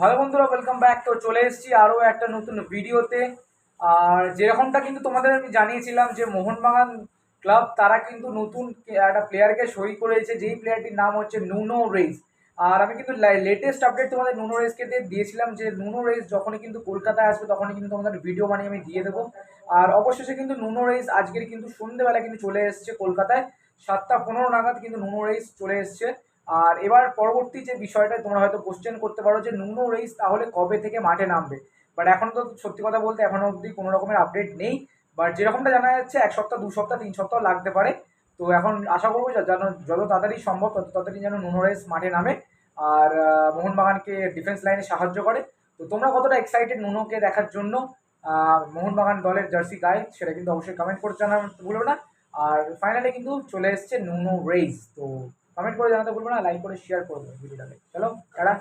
ভালো বন্ধুরা welcome back তো চলে এসেছি আরও একটা নতুন ভিডিওতে। আর যেরকমটা কিন্তু তোমাদের আমি জানিয়েছিলাম যে মোহনবাগান ক্লাব, তারা কিন্তু নতুন একটা প্লেয়ারকে সই করেছে, যেই প্লেয়ারটির নাম হচ্ছে নুনো রেইস আর আমি কিন্তু লেটেস্ট আপডেট তোমাদের নুনো রেসকে দিয়ে দিয়েছিলাম যে নুনো রেস যখনই কিন্তু কলকাতায় আসবে, তখনই কিন্তু তোমাদের ভিডিও বানিয়ে আমি দিয়ে দেবো। আর অবশেষে কিন্তু নুনো রেইস আজকের কিন্তু সন্ধ্যেবেলা কিন্তু চলে এসছে কলকাতায়। সাতটা পনেরো নাগাদ কিন্তু নুনো রেস চলে এসছে। আর এবার পরবর্তী যে বিষয়টা, তোমরা হয়তো কোশ্চেন করতে পারো যে, নুনো রেইস তাহলে কবে থেকে মাঠে নামবে? বাট এখন তো সত্যি কথা বলতে এখনও অবধি কোনো রকমের আপডেট নেই। বাট যেরকমটা জানা যাচ্ছে, এক সপ্তাহ, দু সপ্তাহ, তিন সপ্তাহ লাগতে পারে। তো এখন আশা করব যেন যত তাড়াতাড়ি সম্ভব, তত তাড়াতাড়ি যেন নুনো রেইস মাঠে নামে। আর মোহনবাগানকে ডিফেন্স লাইনে সাহায্য করে। তো তোমরা কতটা এক্সাইটেড নুনোকে দেখার জন্য? মোহনবাগান দলের জার্সি গায়ে সেটা কিন্তু অবশ্যই কমেন্ট করে জানাতে ভুলবে না। আর ফাইনালি কিন্তু চলে এসছে নুনো রেইস তো কমেন্ট করে জানাতে ভুলবে না লাইক করে শেয়ার করে দেবে ভিডিওটাকে চলো টাটা।